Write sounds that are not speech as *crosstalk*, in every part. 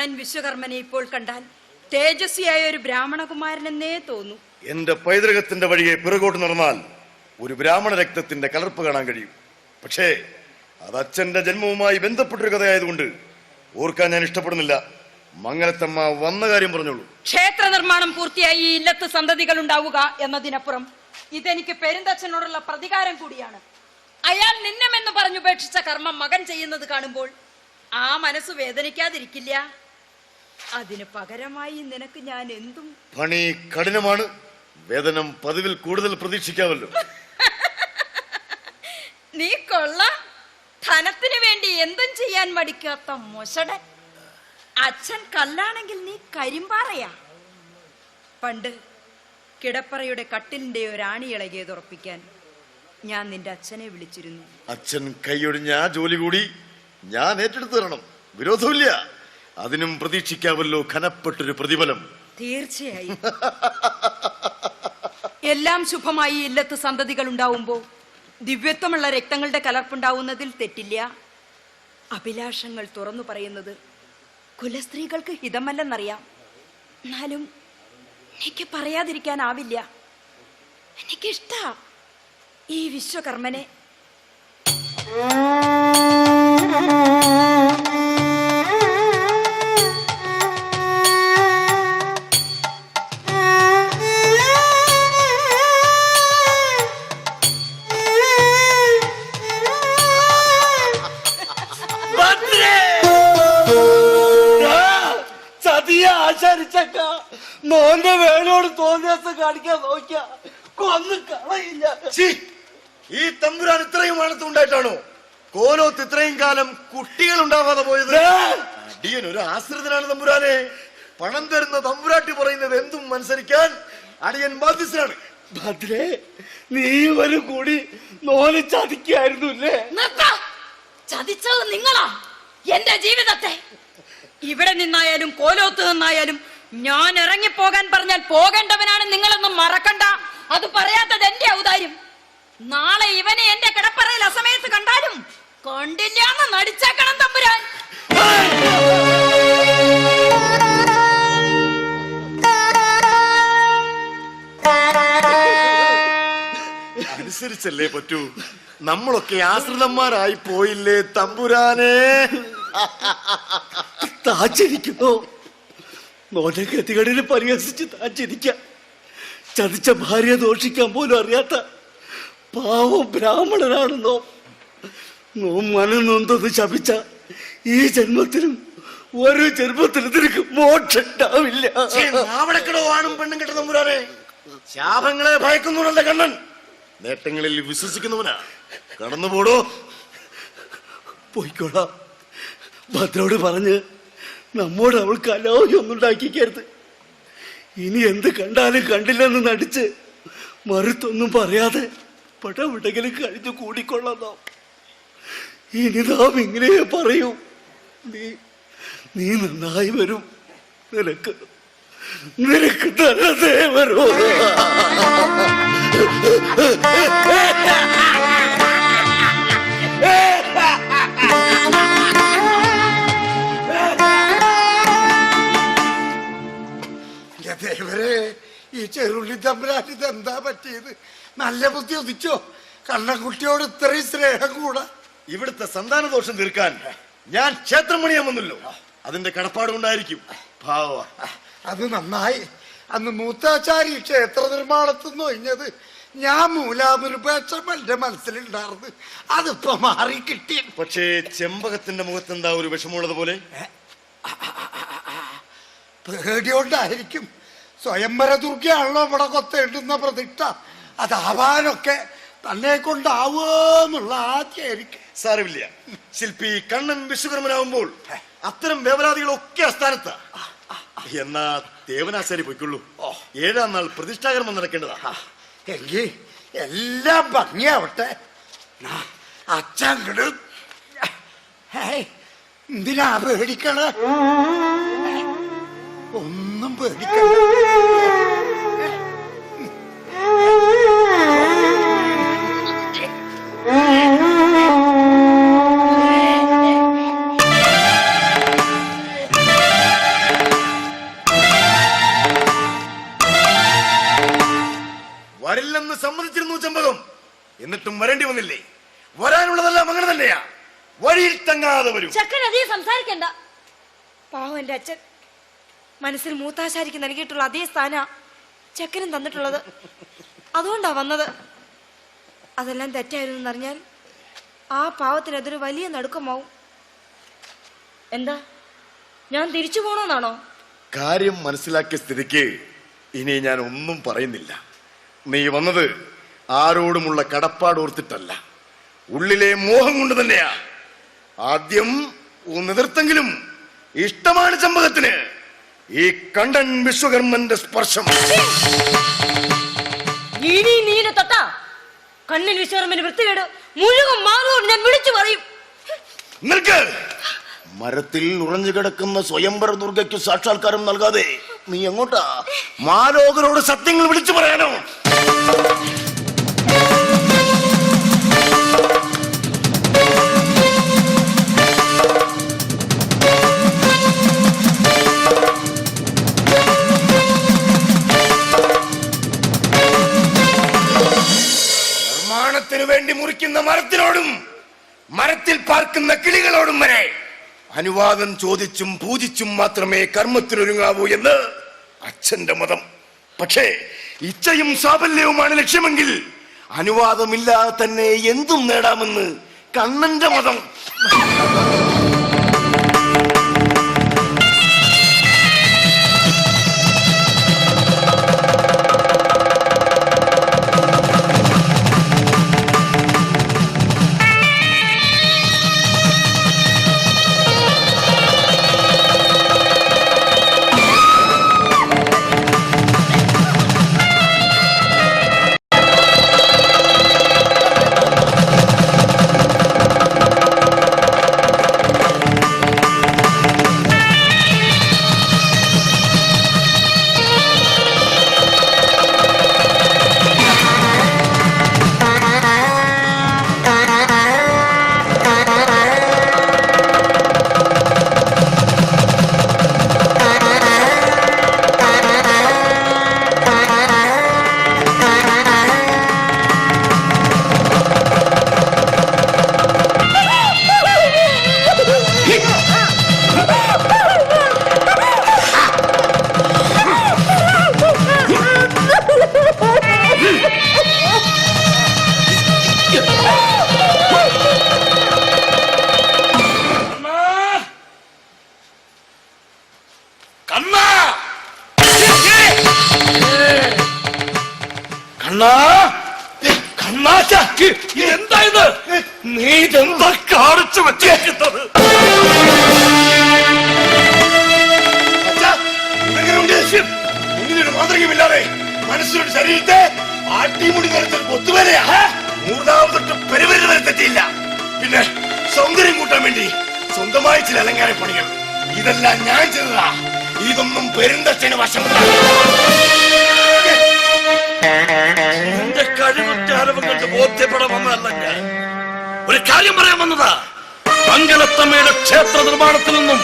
കണ്ണൻ വിശ്വകർമ്മനെ ഇപ്പോൾ കണ്ടാൽ തേജസ്വിയായ ഒരു ബ്രാഹ്മണകുമാരനെന്നേ തോന്നു. എന്റെ പൈതൃകത്തിന്റെ വഴിയെ പിറകോട്ട് നടന്നാൽ ഒരു ബ്രാഹ്മണ രക്തത്തിന്റെ കലർപ്പ് കാണാൻ കഴിയും. പക്ഷേ അത് അച്ഛന്റെ ജന്മവുമായി ബന്ധപ്പെട്ടൊരു കഥയായതുകൊണ്ട് ഓർക്കാൻ ഞാൻ ഇഷ്ടപ്പെടുന്നില്ല. മംഗലത്തമ്മ വന്ന കാര്യം പറഞ്ഞോളൂ. ക്ഷേത്ര നിർമ്മാണം പൂർത്തിയായി ഈ ഇല്ലത്ത് സന്തതികൾ ഉണ്ടാവുക എന്നതിനപ്പുറം ഇതെനിക്ക് പെരുന്തച്ഛനോടുള്ള പ്രതികാരം കൂടിയാണ്. അയാൾ നിന്നമെന്ന് പറഞ്ഞുപേക്ഷിച്ച കർമ്മം മകൻ ചെയ്യുന്നത് കാണുമ്പോൾ ആ മനസ്സ് വേദനിക്കാതിരിക്കില്ല. അതിന് പകരമായി നിനക്ക് ഞാൻ എന്തും പണി കഠിനമാണ്. വേതനം പതിവിൽ കൂടുതൽ പ്രതീക്ഷിക്കാമല്ലോ. *laughs* നീ കൊള്ള. ധനത്തിന് വേണ്ടി എന്തും ചെയ്യാൻ മടിക്കാത്ത മൊശടൻ. അച്ഛൻ കല്ലാണെങ്കിൽ നീ കരിമ്പാറയാ. പണ്ട് കിടപ്പറയുടെ കട്ടിലിന്റെ ഒരു ആണി ഇളകിയത് ഉറപ്പിക്കാൻ ഞാൻ നിന്റെ അച്ഛനെ വിളിച്ചിരുന്നു. അച്ഛൻ കൈയൊടിഞ്ഞ ആ ജോലി കൂടി ഞാൻ ഏറ്റെടുത്തു തരണം. വിരോധമില്ല. അതിനും പ്രതീക്ഷിക്കാവല്ലോ ഖനപ്പെട്ടൊരു പ്രതിഫലം. തീർച്ചയായും. എല്ലാം ശുഭമായി ഇല്ലത്ത് സന്തതികൾ ഉണ്ടാവുമ്പോ ദിവ്യത്വമുള്ള രക്തങ്ങളുടെ കലർപ്പുണ്ടാവുന്നതിൽ തെറ്റില്ല. അഭിലാഷങ്ങൾ തുറന്നു പറയുന്നത് കുലസ്ത്രീകൾക്ക് ഹിതമല്ലെന്നറിയാം. എന്നാലും എനിക്ക് പറയാതിരിക്കാനാവില്ല. എനിക്കിഷ്ട ഈ വിശ്വകർമ്മനെ. കോലോത്ത് ഇത്രയും കാലം കുട്ടികൾ ഉണ്ടാവാതെ പോയത് അടിയൻ ഒരു ആശ്രിതനാണ് തമ്പുരാനെ. പണം തരുന്ന തമ്പുരാട്ടി പറയുന്നത് എന്തും മനസ്സരിക്കാൻ അടിയൻ ബാധ്യസ്ഥനാണ്. ഭദ്രേ നീ ഒരു കൂടി നോൽ ചതിക്കായിരുന്നു അല്ലേ? ചതിച്ചത് നിങ്ങളാ. എന്റെ ജീവിതത്തെ. ഇവിടെ നിന്നായാലും കോലോത്ത് നിന്നായാലും ഞാൻ ഇറങ്ങിപ്പോകാൻ പറഞ്ഞാൽ പോകേണ്ടവനാണ് നിങ്ങളൊന്നും മറക്കണ്ട. അത് പറയാത്തത് എന്റെ ഔദാര്യം. നാളെ ഇവനെ എന്റെ കിടപ്പറയിൽ അസമയത്ത് കണ്ടാലും കണ്ടില്ലാന്ന് നടിച്ചേക്കണം തമ്പുരാൻ. അനുസരിച്ചല്ലേ പറ്റൂ. നമ്മളൊക്കെ ആശ്രിതന്മാരായി പോയില്ലേ തമ്പുരാനെ? താച്ചിരിക്കുന്നു മോനെ ഗതികളിൽ പരിഹസിച്ച് താച്ചിരിക്ക ചതിച്ച ഭാര്യ ദോഷിക്കാൻ പോലും അറിയാത്ത പാവം ബ്രാഹ്മണനാണെന്നോ നോ മനനൊന്നത് ശപിച്ച ഈ ജന്മത്തിലും ഒരു ജന്മത്തിലും നിനക്ക് മോക്ഷം ആണും പെണ്ണും കെട്ട തമ്പുരാനെ ശാപങ്ങളെ ഭയക്കുന്നുണ്ടല്ലേ കണ്ണൻ. നേട്ടങ്ങളിൽ വിശ്വസിക്കുന്നവനാ. കടന്നുപോടോ പോയിക്കോളാം. ഭദ്രോട് പറഞ്ഞ് നമ്മോട് അവൾ കലോയൊന്നും ഉണ്ടാക്കിക്കരുത്. ഇനി എന്ത് കണ്ടാലും കണ്ടില്ലെന്ന് നടിച്ച് മറുത്തൊന്നും പറയാതെ പടവിടെങ്കിലും കഴിഞ്ഞു കൂടിക്കൊള്ളാം ഇനി നാം ഇങ്ങനെ പറയൂ. നീ നീ നന്നായി വരും. നിനക്ക് നിനക്ക് നല്ലതേ വരൂ ഈ ചെറുള്ളി തമ്പുരാൻ എന്താ പറ്റിയത്? നല്ല ബുദ്ധി ഉദിച്ചോ. കണ്ണൻകുട്ടിയോട് ഇത്രയും സ്നേഹം കൂടാ. ഇവിടുത്തെ സന്താന ദോഷം തീർക്കാൻ ഞാൻ ക്ഷേത്രം പണിയാൻ വന്നല്ലോ അതിന്റെ കടപ്പാട് കൊണ്ടായിരിക്കും ഭാവ. അത് നന്നായി. അന്ന് മൂത്താചാരി ക്ഷേത്ര നിർമ്മാണത്തിൽ നിന്ന് ഒഴിഞ്ഞത് ഞാൻ മൂലാമുരുപേക്ഷം എന്റെ മനസ്സിലുണ്ടായിരുന്നു. അതിപ്പോ മാറി കിട്ടി. പക്ഷേ ചെമ്പകത്തിന്റെ മുഖത്ത് എന്താ ഒരു വിഷമുള്ളത് പോലെ? പേടിയോണ്ടായിരിക്കും. സ്വയംവര ദുർഗയാണല്ലോ ഇവിടെ കൊത്തേണ്ടുന്ന പ്രതിഷ്ഠ. അതാവാനൊക്കെ തന്നെ കൊണ്ടാവുമെന്നുള്ള ആദ്യമായിരിക്കും സാരമില്ല. ശില്പി കണ്ണൻ വിശ്വകർമ്മനാവുമ്പോൾ അത്തരം വേവലാദികളൊക്കെ അസ്ഥാനത്താ എന്നാ ദേവനാശാരി പൊയ്ക്കൊള്ളൂ. ഏഴാം നാൾ പ്രതിഷ്ഠാകർമ്മം നടക്കേണ്ടതാ. എങ്കിൽ എല്ലാം ഭംഗിയാവട്ടെ. അച്ഛങ്ങട് എന്തിനാ പേടിക്കണ? ഒന്നും പേടിക്കണ്ട. എന്റെ അച്ഛൻ മനസ്സിൽ മൂത്താശാരിക്ക് നൽകിയിട്ടുള്ള അതേ സ്ഥാന ചക്കനും തന്നിട്ടുള്ളത്. അതുകൊണ്ടാ വന്നത്. അതെല്ലാം തെറ്റായിരുന്നു എന്നറിഞ്ഞാൽ ആ പാവത്തിന് അതൊരു വലിയ നടുക്കമാവും. എന്താ? ഞാൻ തിരിച്ചു പോണോന്നാണോ? കാര്യം മനസ്സിലാക്കിയ സ്ഥിതിക്ക് ഇനി ഞാൻ ഒന്നും പറയുന്നില്ല. നീ വന്നത് ആരോടുമുള്ള കടപ്പാട് ഓർത്തിട്ടല്ല. ഉള്ളിലെ മോഹം കൊണ്ട് തന്നെയാ. ആദ്യം ഒന്ന് എതിർത്തെങ്കിലും ഇഷ്ടമാണ് ചമ്പകത്തിന്. ഈ കണ്ടൻ വിശ്വകർമ്മന്റെ സ്പർശം. ഇനി കണ്ണിൽ വിശ്വകർമ്മന്റെ വൃത്തികേട് മുഴുവൻ മാറുകൊണ്ട് ഞാൻ വിളിച്ചു പറയും. നിൽക്ക്. മരത്തിൽ ഉറഞ്ഞു കിടക്കുന്ന സ്വയംവര ദുർഗയ്ക്ക് സാക്ഷാത്കാരം നൽകാതെ നീ എങ്ങോട്ടാ? മാലോകരോട് സത്യങ്ങൾ വിളിച്ചു പറയാനോ? വേണ്ടി മുറിക്കുന്ന മരത്തിനോടും മരത്തിൽ പാർക്കുന്ന കിളികളോടും വരെ അനുവാദം ചോദിച്ചും പൂജിച്ചും മാത്രമേ കർമ്മത്തിനൊരുങ്ങാവൂ എന്ന് അച്ഛന്റെ മതം. പക്ഷേ ഇച്ഛയും സാഫല്യവുമാണ് ലക്ഷ്യമെങ്കിൽ അനുവാദമില്ലാതെ തന്നെ എന്തും നേടാമെന്ന് കണ്ണന്റെ മതം. കണ്ണാ സ്വന്തമായി പണികൾ ഇതെല്ലാം ഞാൻ ചെയ്തതാ. ഇതൊന്നും പെരുന്തച്ഛന് വശം എന്റെ കഴിവുറ്റ അറിവ് കണ്ട് ബോധ്യപ്പെടാമെന്നല്ല ഞാൻ. ഒരു കാര്യം പറയാൻ വന്നതാ. മംഗലത്തമ്മയുടെ ക്ഷേത്ര നിർമ്മാണത്തിൽ നിന്നും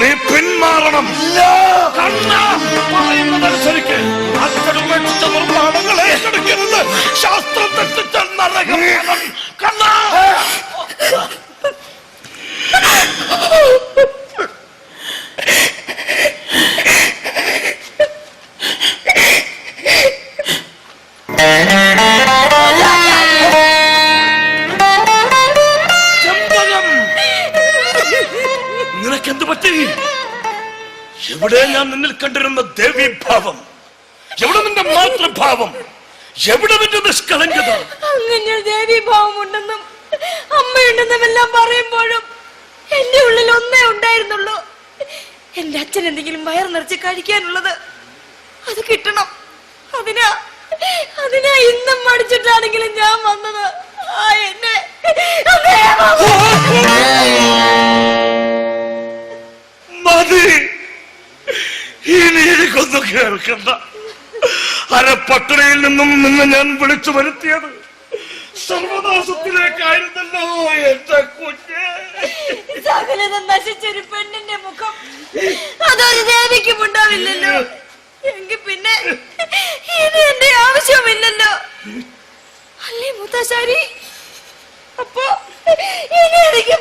നീ പിന്മാറണം. അച്ഛൻ ഉപേക്ഷിച്ച നിർമ്മാണങ്ങൾ ഏറ്റെടുക്കരുത്. ശാസ്ത്രം തെറ്റിച്ച നരകം. കണ്ണാ. നിനക്കെന്ത് പറ്റി? എവിടെ ഞാൻ നിന്നിൽ കണ്ടിരുന്ന ദേവീഭാവം എവിടെ നിന്റെ മാതൃഭാവം? എവിടെ നിന്റെ നിഷ്കളങ്കത? അങ്ങനെ ദേവീഭാവം ഉണ്ടെന്നും അമ്മയുണ്ടെന്നും എല്ലാം പറയുമ്പോഴും എന്റെ ഉള്ളിൽ ഒന്നേ ഉണ്ടായിരുന്നുള്ളൂ. എന്റെ അച്ഛൻ എന്തെങ്കിലും വയർ നിറച്ച് കഴിക്കാനുള്ളത് അത് കിട്ടണം. അതിനാ അതിനാ ഇന്നും മടിച്ചിട്ടാണെങ്കിലും ഞാൻ വന്നത്. ആ എന്നെ മതി. ഇനി എനിക്കൊന്നും കേൾക്കണ്ട. അരപ്പട്ടണയിൽ നിന്നും നിന്ന് ഞാൻ വിളിച്ചു വരുത്തിയത് സർവദാസത്തിലേക്കായിരുന്നല്ലോ എന്റെ കുഞ്ഞ്. സകലതും നശിച്ചൊരു പെണ്ണിന്റെ മുഖം. അതൊരു ദേവിക്കും ഉണ്ടാവില്ലല്ലോ. എങ്കിൽ പിന്നെ ഇനി എന്റെ ആവശ്യമില്ലല്ലോ അല്ലേ മുത്തശ്ശാരി അപ്പോ ഇനി എനിക്ക്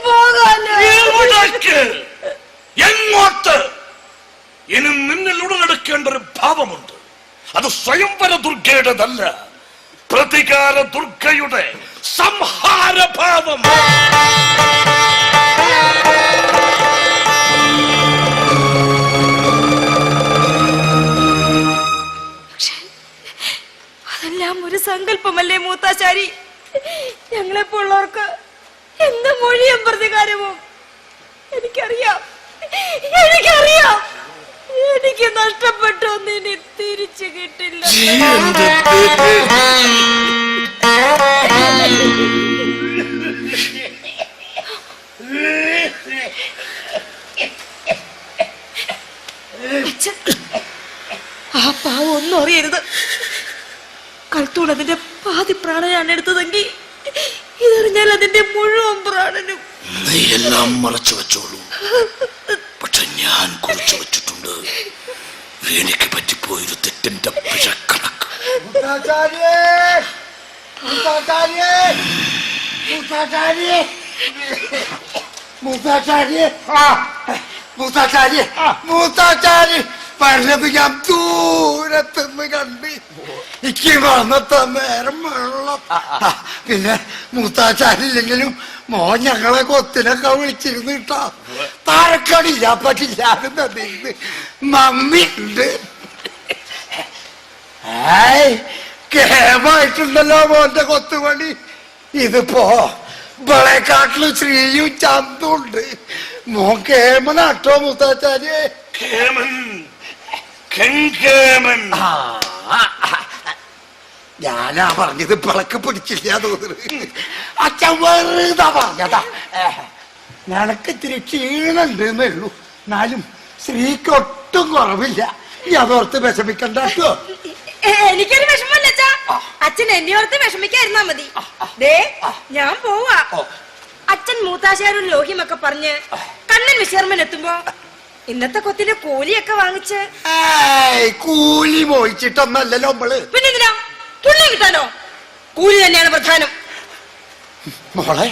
എവിടേക്ക്? എങ്ങോട്ട്? ഇനി നിന്നിൽ ഉടലെടുക്കേണ്ട ഒരു ഭാവമുണ്ട്. അത് സ്വയംവര ദുർഗയുടേതല്ല. പ്രതികാര ദുർഗയുടെ സംഹാരഭാവം. അതെല്ലാം ഒരു സങ്കല്പമല്ലേ മൂത്താശാരി? ഞങ്ങളെപ്പോലുള്ളവർക്ക് എന്ത് മൊഴിയും പ്രതികാരവും? എനിക്കറിയാം. എനിക്കറിയാം. എനിക്ക് നഷ്ടപ്പെട്ട ഒന്നിനി തിരിച്ചു കിട്ടില്ല. ആ പാവം ഒന്നും അറിയരുത്. അതിന്റെ പാതി പ്രാണനാണ് എടുത്തതെങ്കിൽ ഇതറിഞ്ഞാൽ അതിന്റെ മുഴുവൻ പ്രാണനും. നീ എല്ലാം മറച്ചു വെച്ചോളൂ. പക്ഷെ ഞാൻ കുറിച്ചു വെച്ചിട്ടുണ്ട് എനിക്ക് പറ്റിപ്പോയൊരു തെറ്റിന്റെ പിഴക്കണക്ക് മൂത്താചാര്യേ മൂത്താചാര്യേ പറഞ്ഞത് ഞാൻ ദൂരത്തുനിന്ന് കണ്ട്. എനിക്ക് വന്നത്ത നേരം വെള്ളം. പിന്നെ മൂത്താചാരില്ലെങ്കിലും മോൻ ഞങ്ങളെ കൊത്തിനൊക്കെ വിളിച്ചിരുന്നു കേട്ടോ താരക്കടില്ല പറ്റില്ലാതെ തന്നിരുന്ന് മമ്മി ഉണ്ട് ഏയ് കേമായിട്ടുണ്ടല്ലോ മോന്റെ കൊത്തുപണി. ഇതിപ്പോ ബളേക്കാട്ടിലും ശ്രീയും ചന്തും ഉണ്ട്. മോൻ കേമനാട്ടോ മുത്താച്ചാര്യെ? കേമൻ. കെങ്കേമൻ. ഞാനാ പറഞ്ഞത് പിളക്ക് പിടിച്ചില്ല തോന്നുന്നു. അച്ഛൻ വെറുതാ പറഞ്ഞതാ. നിനക്ക് ഇത്തിരി ക്ഷീണുണ്ട് എന്നേ ഉള്ളൂ. എന്നാലും സ്ത്രീക്ക് ഒട്ടും കുറവില്ല. ഈ അതോർത്ത് വിഷമിക്കണ്ട കേട്ടോ. എനിക്കൊരു വിഷമല്ല അച്ഛാ. അച്ഛൻ എന്നെ ഓർത്ത് വിഷമിക്കായിരുന്നാ മതി. ദേ ഞാൻ പോവാ. അച്ഛൻ മൂത്താശാരും ലോഹിമൊക്കെ പറഞ്ഞ് കണ്ണൻ വിശർമ്മൻ എത്തുമ്പോ ഇന്നത്തെ കൊത്തിന്റെ കൂലിയൊക്കെ വാങ്ങിച്ച് കൂലി മോഹിച്ചിട്ടൊന്നല്ലല്ലോ നമ്മൾ. പിന്നെ എന്തിനാ പുണ്യം കിട്ടാനോ? കൂലി തന്നെയാണ് പ്രധാനം. മോളെ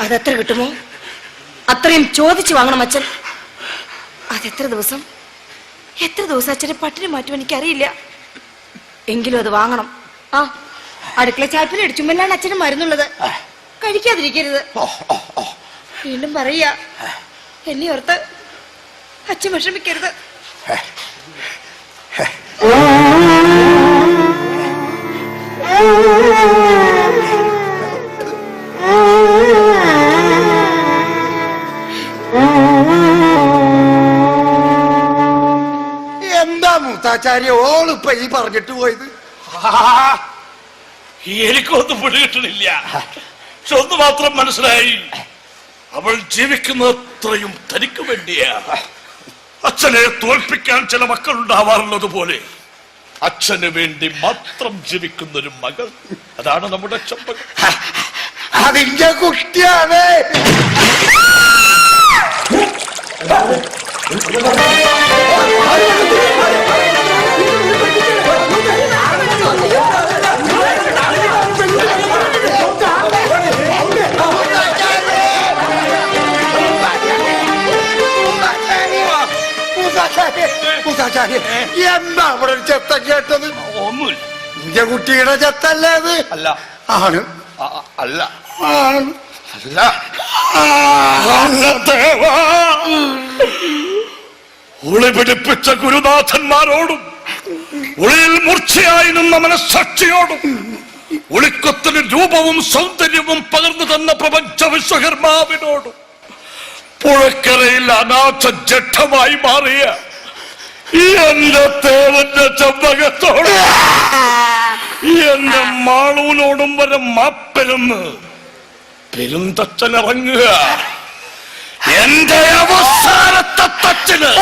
അതെത്ര കിട്ടുമോ? അത്രയും ചോദിച്ചു വാങ്ങണം അച്ഛൻ. അതെത്ര ദിവസം? എത്ര ദിവസം അച്ഛനെ പട്ടിണി മാറ്റും എനിക്കറിയില്ല. എങ്കിലും അത് വാങ്ങണം. ആ അടുക്കള ചാപ്പിൽ അടിച്ചുമ്പോഴാണ് അച്ഛന് മരുന്നുള്ളത്. കഴിക്കാതിരിക്കരുത്. വീണ്ടും പറയാ എന്നെ ഓർത്ത് അച്ഛൻ വിഷമിക്കരുത്. എന്താ മൂത്താചാര്യ? ഓളിപ്പ ഈ പറഞ്ഞിട്ട് പോയത്? എനിക്കൊന്നും പിടികിട്ടണില്ല പക്ഷെ ഒന്ന് മാത്രം മനസ്സിലായി. അവൾ ജീവിക്കുന്നത്രയും തനിക്ക് വേണ്ടിയാ. അച്ഛനെ തോൽപ്പിക്കാൻ ചില മക്കൾ ഉണ്ടാവാറുള്ളത് പോലെ അച്ഛന് വേണ്ടി മാത്രം ജീവിക്കുന്ന ഒരു മകൾ. അതാണ് നമ്മുടെ ചെമ്പകം അതിന്റെ കുട്ടിയാണ് മൂത്താച്ചാര്യ, മൂത്താച്ചാര്യ, എന്താ അവിടെ ഒരു ചെത്ത കേട്ടത്? ഒന്നുമില്ല. നിന്റെ കുട്ടിയുടെ ചെത്തല്ലേ അത്? അല്ല. ആണ്. അല്ല. ആണ്. അല്ല. അല്ല ദേവാ. ഉളി പിടിപ്പിച്ച ഗുരുനാഥന്മാരോടും ഉളിയിൽ മൂർച്ചയായി നിന്ന മനസ്സാക്ഷിയോടും ഒളിക്കത്തിന് രൂപവും സൗന്ദര്യവും പകർന്നു തന്ന പ്രപഞ്ച വിശ്വകർമാവിനോടും പുഴക്കരയിൽ അനാഥ ജഡമായി മാറിയ എന്റെ തേവന്റെ ചെമ്പകത്തോട് എന്റെ മാളൂനോടും വരെ മാപ്പെരുന്ന് പെരുന്തച്ഛൻ ഇറങ്ങുക എന്റെ അവസാനത്തെ തച്ചിന്